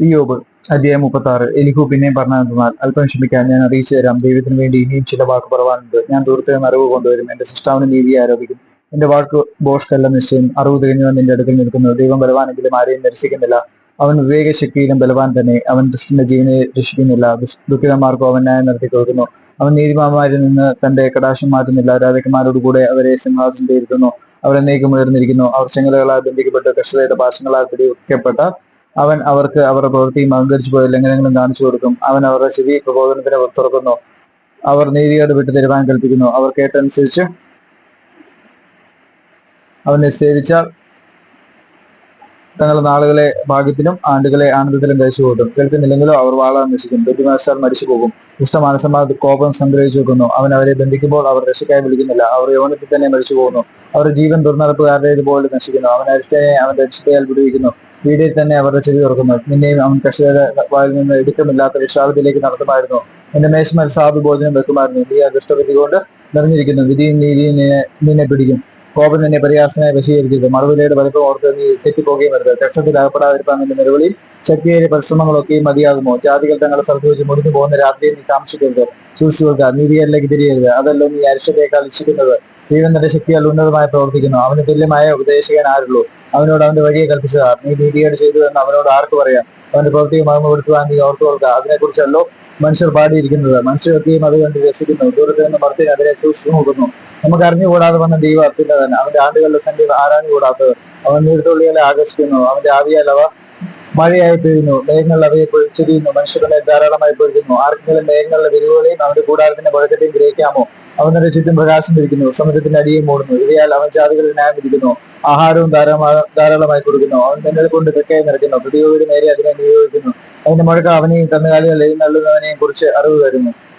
ഇയോബ് അധ്യായം മുപ്പത്തി ആറ് എലിഹു പിന്നെയും പറഞ്ഞതെന്നാൽ അല്പം ക്ഷമിക്കാൻ ഞാൻ അറിയിച്ചു തരാം. ദൈവത്തിന് വേണ്ടി ഇനിയും ചില വാക്ക് പറവാനുണ്ട് ഞാൻ ദൂരത്തെ അറിവ് കൊണ്ടുവരും. എന്റെ സൃഷ്ടാവിന് നീതി ആരോപിക്കും. എന്റെ വാക്ക് ബോഷ്കല്ല നിശ്ചയം. അറിവ് തികഞ്ഞവൻ നിന്റെ അടുക്കൽ നിൽക്കുന്നു. ദൈവം ബലവാനെങ്കിലും ആരെയും നിരസിക്കുന്നില്ല അവൻ വിവേകശക്തിയിലും ബലവാൻ തന്നെ. അവൻ ദുഷ്ടന്റെ ജീവനെ രക്ഷിക്കുന്നില്ല. ദുഃഖിതന്മാർക്കും അവൻ ന്യായം നടത്തി കൊടുക്കുന്നു. അവൻ നീതിമാന്മാരിൽ നിന്ന് തന്റെ കടാശം മാറ്റുന്നില്ല. രാജകുമാരോട് കൂടെ അവരെ സിംഹാസനത്തിൽ ഇരുത്തുന്നു. അവർ എന്നേക്കും ഉയർന്നിരിക്കുന്നു. അവർ ചെങ്ങലകളാൽ ബന്ധിക്കപ്പെട്ട്. കഷ്ടതയുടെ പാശങ്ങളാൽ പിടിക്കപ്പെട്ട അവൻ അവർക്ക് അവരുടെ പ്രവൃത്തിയും അഹങ്കരിച്ചു പോയ ലംഘനങ്ങളും കാണിച്ചു കൊടുക്കും. അവൻ അവരുടെ ചെവി പ്രബോധനത്തിന് തുറക്കുന്നു. അവർ നീതിയോട് വിട്ടു തരുവാൻ കൽപ്പിക്കുന്നു. അവർ കേട്ടനുസരിച്ച് അവനെ സേവിച്ചാൽ തങ്ങളുടെ നാളുകളെ ഭാഗ്യത്തിലും ആണ്ടുകളെ ആനന്ദത്തിലും കഴിച്ചു കൂട്ടും കേൾക്കുന്നില്ലെങ്കിലോ അവർ വാളാൻ നശിക്കും. ബുദ്ധിമാശാൽ മരിച്ചു പോകും. ദുഷ്ടമാനസന്മാർ കോപം സംഗ്രഹിച്ചു വെക്കുന്നു. അവൻ അവരെ ബന്ധിക്കുമ്പോൾ അവർ രക്ഷക്കായി വിളിക്കുന്നില്ല. അവർ യോനത്തിൽ തന്നെ മരിച്ചു പോകുന്നു. അവരുടെ ജീവൻ ദുർനടപ്പുകാരുടേതുപോലെ നശിക്കുന്നു. അവൻ അരിഷ്ടയെ അവന്റെ രക്ഷിതയാൽ വിടുവിക്കുന്നു. വീടിൽ തന്നെ അവരുടെ ചെവി തുറക്കുന്നു. നിന്നെയും അവൻ കർഷകരുടെ വായിൽ നിന്ന് ഇടുക്കമില്ലാത്ത വിഷാദത്തിലേക്ക് നടത്തുമായിരുന്നു. എന്റെ മേശമൽ സാധു ഭോജനം വെക്കുമായിരുന്നു. നീ അദൃഷ്ടപതി കൊണ്ട് നിറഞ്ഞിരിക്കുന്നു. വിധിയും നീതിയും നിന്നെ പിടിക്കും. കോപം നിന്നെ പരിഹാസനായി വശീകരിക്കരുത്. മറുവിലയുടെ വലുപ്പം ഓർത്ത് നീ തെറ്റിപ്പോകുകയും വരുത് കക്ഷത്തിൽ അകപ്പെടാതിരിക്കാൻ നിന്റെ നിലവിളിയിൽ ശക്തിയേറിയ പരിശ്രമങ്ങളൊക്കെയും മതിയാകുമോ? ജാതികൾ തങ്ങളുടെ സ്ഥലത്ത് മുടിഞ്ഞു പോകുന്ന രാത്രിയെ നീ കാക്ഷിക്കരുത് സൂക്ഷിക്കുക നീതിയല്ലേക്ക് തിരിയരുത്. അതല്ലോ നീ അരിശത്തേക്കാൾ ഇച്ഛിക്കുന്നത്. ദൈവം തന്റെ ശക്തിയാൽ ഉന്നതമായി പ്രവർത്തിക്കുന്നു. അവന് തുല്യമായ ഉപദേശകൻ ആരുള്ളൂ? അവനോട് അവന്റെ വഴിയെ കൽപ്പിച്ചതാ. നീ നീതിയേട് ചെയ്തു എന്ന് അവനോട് ആർക്ക് പറയാം? അവന്റെ പ്രവൃത്തിയും പ്രവൃത്തിയെ കൊടുത്തുവാൻ നീ ഓർത്തു കൊള്ളുക അതിനെക്കുറിച്ചല്ലോ മനുഷ്യർ പാടിയിരിക്കുന്നത്. മനുഷ്യർക്കെയും അത് കണ്ട് രസിക്കുന്നു. ദൂരത്ത് നിന്ന് മർത്തിന് അതിനെ സൂക്ഷിച്ചു നോക്കുന്നു നമുക്ക് അറിഞ്ഞുകൂടാതെ വന്ന ദൈവം തന്നെ. അവന്റെ ആണ്ടുകളുടെ സംഖ്യ ആരാഞ്ഞുകൂടാത്തത്. അവൻ നീർത്തുള്ളികളെ ആകർഷിക്കുന്നു. അവന്റെ ആവിയാൽ അവ മഴയായി പെയ്യുന്നു. മേഘങ്ങൾ അവയെ പൊഴിച്ചിരിയുന്നു. മനുഷ്യരുടെ ധാരാളമായി പൊഴിക്കുന്നു. ആർക്കെങ്കിലും മേഘങ്ങളുടെ വിരിവുകളെയും അവന്റെ കൂടാരത്തിന്റെ മുഴക്കത്തെയും ഗ്രഹിക്കാമോ? അവന്റെ ചുറ്റും പ്രകാശം ഇരിക്കുന്നു സമുദ്രത്തിന്റെ അടിയും മൂടുന്നു. ഇവയാൽ അവൻ ജാതികളിൽ ന്യായം ഇരിക്കുന്നു ആഹാരവും ധാരാളമായി ധാരാളമായി കൊടുക്കുന്നു. അവൻ തന്നെ കൊണ്ട് തെക്കായി നിറയ്ക്കുന്നു പ്രതിയോഗിയുടെ നേരെ അതിനെ നിയോഗിക്കുന്നു. അതിന്റെ മുഴക്കം അവനെയും കന്നുകാലികളെയും തള്ളുന്നവനെയും കുറിച്ച് അറിവ് തരുന്നു